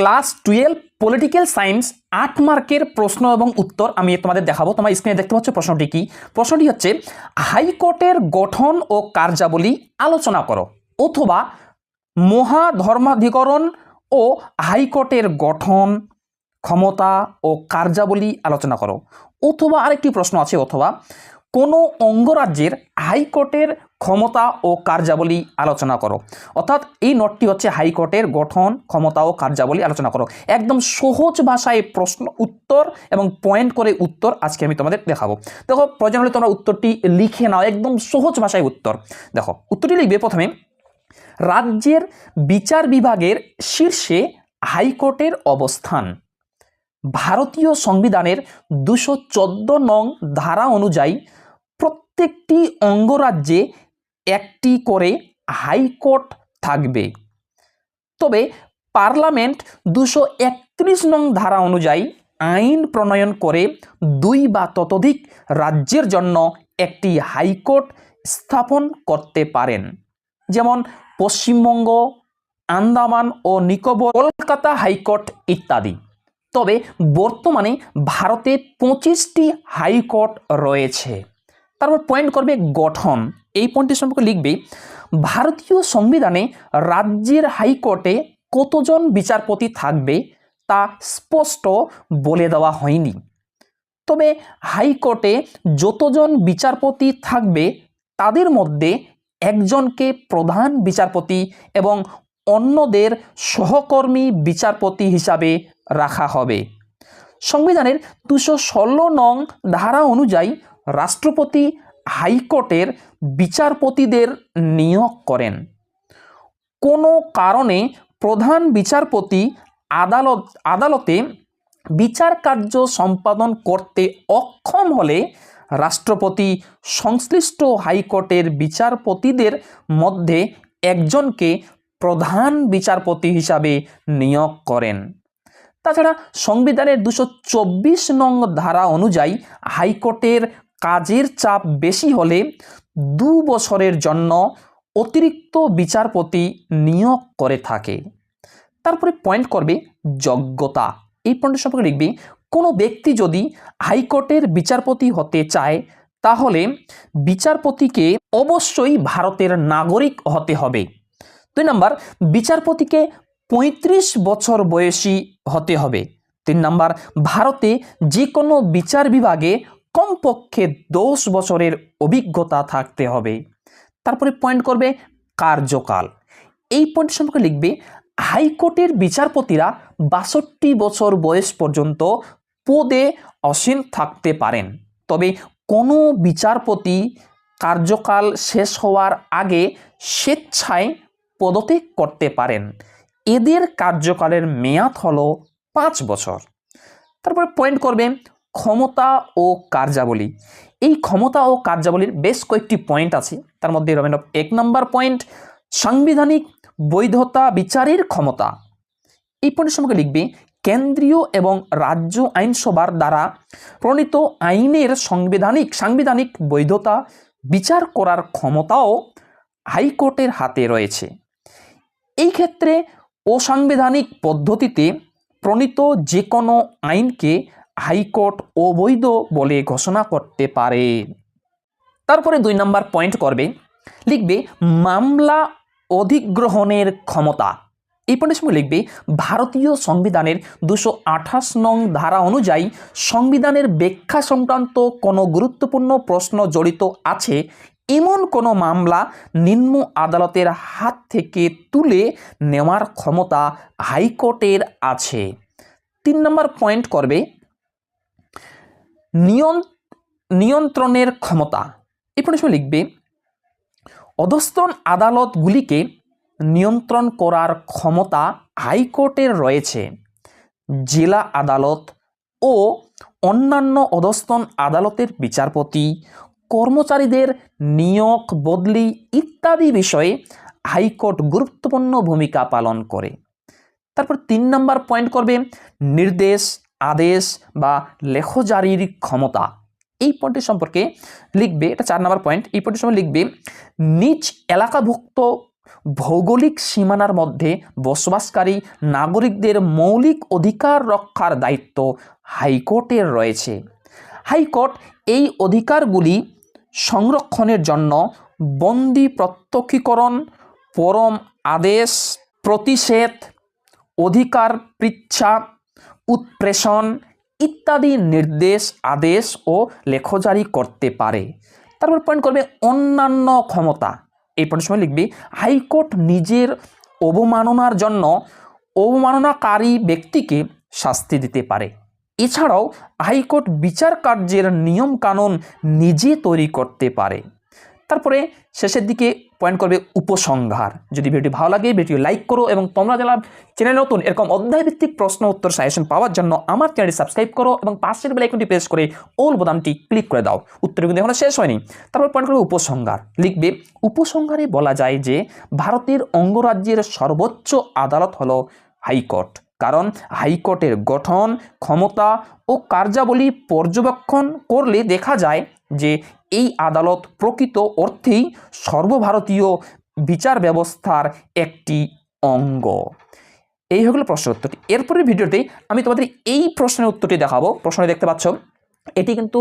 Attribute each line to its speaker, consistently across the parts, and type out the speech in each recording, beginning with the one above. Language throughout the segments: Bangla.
Speaker 1: ক্লাস টুয়েলভ পলিটিক্যাল সায়েন্স, আট মার্কের প্রশ্ন এবং উত্তর আমি তোমাদের দেখাবো। তোমার স্ক্রিনে দেখতে পাচ্ছ প্রশ্নটি কি? প্রশ্নটি হচ্ছে, হাইকোর্টের গঠন ও কার্যাবলী আলোচনা করো অথবা মহাধর্মাধিকরণ ও হাইকোর্টের গঠন, ক্ষমতা ও কার্যাবলী আলোচনা করো। অথবা আরেকটি প্রশ্ন আছে, অথবা কোনো অঙ্গরাজ্যের হাইকোর্টের ক্ষমতা ও কার্যাবলী আলোচনা করো। অর্থাৎ এই নোটটি হচ্ছে হাইকোর্টের গঠন, ক্ষমতা ও কার্যাবলী আলোচনা করো। একদম সহজ ভাষায় প্রশ্ন উত্তর এবং পয়েন্ট করে উত্তর আজকে আমি তোমাদের দেখাবো। দেখো, প্রয়োজন হলে তোমরা উত্তরটি লিখে নাও, একদম সহজ ভাষায় উত্তর। দেখো, উত্তরটি লিখবে প্রথমে, রাজ্যের বিচার বিভাগের শীর্ষে হাইকোর্টের অবস্থান। ভারতীয় সংবিধানের দুশো নং ধারা অনুযায়ী প্রত্যেকটি অঙ্গরাজ্যে একটি করে হাইকোর্ট থাকবে। তবে পার্লামেন্ট দুশো একত্রিশ নং ধারা অনুযায়ী আইন প্রণয়ন করে দুই বা ততোধিক রাজ্যের জন্য একটি হাইকোর্ট স্থাপন করতে পারেন। যেমন পশ্চিমবঙ্গ, আন্দামান ও নিকোবর, কলকাতা হাইকোর্ট ইত্যাদি। তবে বর্তমানে ভারতে পঁচিশটি হাইকোর্ট রয়েছে। তারপর পয়েন্ট করবে গঠন। এই পয়েন্টটি সম্পর্কে লিখবে, ভারতীয় সংবিধানে রাজ্যের হাইকোর্টে কতজন বিচারপতি থাকবে তা স্পষ্ট বলে দেওয়া হয়নি। তবে হাইকোর্টে যতজন বিচারপতি থাকবে তাদের মধ্যে একজনকে প্রধান বিচারপতি এবং অন্যদের সহকর্মী বিচারপতি হিসাবে রাখা হবে। সংবিধানের দুশো ষোলো নং ধারা অনুযায়ী রাষ্ট্রপতি হাইকোর্টের বিচারপতিদের নিয়োগ করেন। কোনো কারণে প্রধান বিচারপতি আদালত, আদালতে বিচার কার্য সম্পাদন করতে অক্ষম হলে রাষ্ট্রপতি সংশ্লিষ্ট হাইকোর্টের বিচারপতিদের মধ্যে একজনকে প্রধান বিচারপতি হিসাবে নিয়োগ করেন। তাছাড়া সংবিধানের দুশো চব্বিশ নং ধারা অনুযায়ী হাইকোর্টের কাজের চাপ বেশি হলে দু বছরের জন্য অতিরিক্ত বিচারপতি নিয়োগ করে থাকে। তারপরে পয়েন্ট করবে যোগ্যতা। এই পয়েন্টের সম্পর্কে লিখবে, কোনো ব্যক্তি যদি হাইকোর্টের বিচারপতি হতে চায়, তাহলে বিচারপতিকে অবশ্যই ভারতের নাগরিক হতে হবে। দুই নম্বর, বিচারপতিকে পঁয়ত্রিশ বছর বয়সী হতে হবে। তিন নম্বর, ভারতে যে কোনো বিচার বিভাগে কমপক্ষে দশ বছরের অভিজ্ঞতা থাকতে হবে। তারপরে পয়েন্ট করবে কার্যকাল। এই পয়েন্ট সম্পর্কে লিখবে, হাইকোর্টের বিচারপতিরা বাষট্টি বছর বয়স পর্যন্ত পদে অসীন থাকতে পারেন। তবে কোনো বিচারপতি কার্যকাল শেষ হওয়ার আগে স্বেচ্ছায় পদত্যাগ করতে পারেন। এদের কার্যকালের মেয়াদ হলো পাঁচ বছর। তারপরে পয়েন্ট করবে ক্ষমতা ও কার্যাবলী। এই ক্ষমতা ও কার্যাবলীর বেশ কয়েকটি পয়েন্ট আছে। তার মধ্যে রবেন এক নম্বর পয়েন্ট সাংবিধানিক বৈধতা বিচারের ক্ষমতা। এই পয়েন্টের সম্পর্কে লিখবে, কেন্দ্রীয় এবং রাজ্য আইনসভার দ্বারা প্রণীত আইনের সাংবিধানিক সাংবিধানিক বৈধতা বিচার করার ক্ষমতাও হাইকোর্টের হাতে রয়েছে। এই ক্ষেত্রে অসাংবিধানিক পদ্ধতিতে প্রণীত যে কোনো আইনকে হাইকোর্ট অবৈধ বলে ঘোষণা করতে পারে। তারপরে দুই নম্বর পয়েন্ট করবে, লিখবে, মামলা অধিগ্রহণের ক্ষমতা। এই পয়েন্টের সময় লিখবে, ভারতীয় সংবিধানের দুশো আঠাশ নং ধারা অনুযায়ী সংবিধানের ব্যাখ্যা সংক্রান্ত কোনো গুরুত্বপূর্ণ প্রশ্ন জড়িত আছে, এমন কোনো মামলা নিম্ন আদালতের হাত থেকে তুলে নেওয়ার ক্ষমতা হাইকোর্টের আছে। তিন নম্বর পয়েন্ট করবে নিয়ন্ত্রণের ক্ষমতা। এই পয়েন্টের লিখবে, অধস্তন আদালতগুলিকে নিয়ন্ত্রণ করার ক্ষমতা হাইকোর্টের রয়েছে। জেলা আদালত ও অন্যান্য অধস্তন আদালতের বিচারপতি, কর্মচারীদের নিয়োগ, বদলি ইত্যাদি বিষয়ে হাইকোর্ট গুরুত্বপূর্ণ ভূমিকা পালন করে। তারপর তিন নম্বর পয়েন্ট করবে, নির্দেশ আদেশ বা লেখজারির ক্ষমতা। এই পয়েন্টটি সম্পর্কে লিখবে, এটা চার নম্বর পয়েন্ট এই পয়েন্টের সময় লিখবে, নিজ এলাকাভুক্ত ভৌগোলিক সীমানার মধ্যে বসবাসকারী নাগরিকদের মৌলিক অধিকার রক্ষার দায়িত্ব হাইকোর্টের রয়েছে। হাইকোর্ট এই অধিকারগুলি সংরক্ষণের জন্য বন্দি প্রত্যক্ষীকরণ, পরম আদেশ, প্রতিষেধ, অধিকার পৃচ্ছা উৎপ্রেষণ ইত্যাদি নির্দেশ, আদেশ ও লেখজারি করতে পারে। তারপর পয়েন্ট করবে অন্যান্য ক্ষমতা। এই পয়েন্ট সময় লিখবি, হাইকোর্ট নিজের অবমাননার জন্য অবমাননাকারী ব্যক্তিকে শাস্তি দিতে পারে। এছাড়াও হাইকোর্ট বিচার কার্যের নিয়মকানুন নিজে তৈরি করতে পারে। তারপরে শেষের দিকে পয়েন্ট করবে উপসংহার। যদি ভিডিওটি ভালো লাগে ভিডিও লাইক করো এবং তোমরা যারা চ্যানেল নতুন, এরকম অধ্যায়ভিত্তিক প্রশ্ন, উত্তর সাজেশন পাওয়ার জন্য আমার চ্যানেলটি সাবস্ক্রাইব করো এবং পাশের বেল আইকনটি প্রেস করে ওল বোতামটি ক্লিক করে দাও। উত্তর কিন্তু এখনও শেষ হয়নি। তারপর পয়েন্ট করবে উপসংহার। লিখবে, উপসংহারে বলা যায় যে ভারতের অঙ্গরাজ্যের সর্বোচ্চ আদালত হলো হাইকোর্ট। কারণ হাইকোর্টের গঠন, ক্ষমতা ও কার্যাবলী পর্যবেক্ষণ করলে দেখা যায় যে এই আদালত প্রকৃত অর্থেই সর্বভারতীয় বিচার ব্যবস্থার একটি অঙ্গ। এই হলো প্রশ্নের উত্তরটি। এরপরের ভিডিওতে আমি তোমাদের এই প্রশ্নের উত্তরটি দেখাবো। প্রশ্নে দেখতে পাচ্ছ? এটি কিন্তু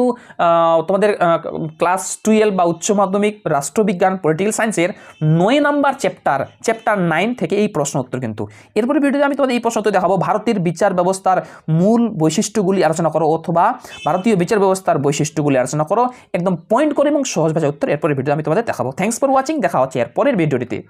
Speaker 1: তোমাদের ক্লাস টুয়েলভ বা উচ্চ মাধ্যমিক রাষ্ট্রবিজ্ঞান, পলিটিক্যাল সায়েন্সের নয় নাম্বার চ্যাপ্টার চ্যাপ্টার নাইন থেকে এই প্রশ্ন উত্তর কিন্তু। এরপরে ভিডিওতে আমি তোমাদের এই প্রশ্ন উত্তর দেখাবো, ভারতের বিচার ব্যবস্থার মূল বৈশিষ্ট্যগুলি আলোচনা করো অথবা ভারতীয় বিচার ব্যবস্থার বৈশিষ্ট্যগুলি আলোচনা করো, একদম পয়েন্ট করে এবং সহজ ভাষায় উত্তর এরপরে ভিডিও আমি তোমাদের দেখাবো। থ্যাংকস ফর ওয়াচিং দেখা হচ্ছে এর পরের ভিডিওটিতে।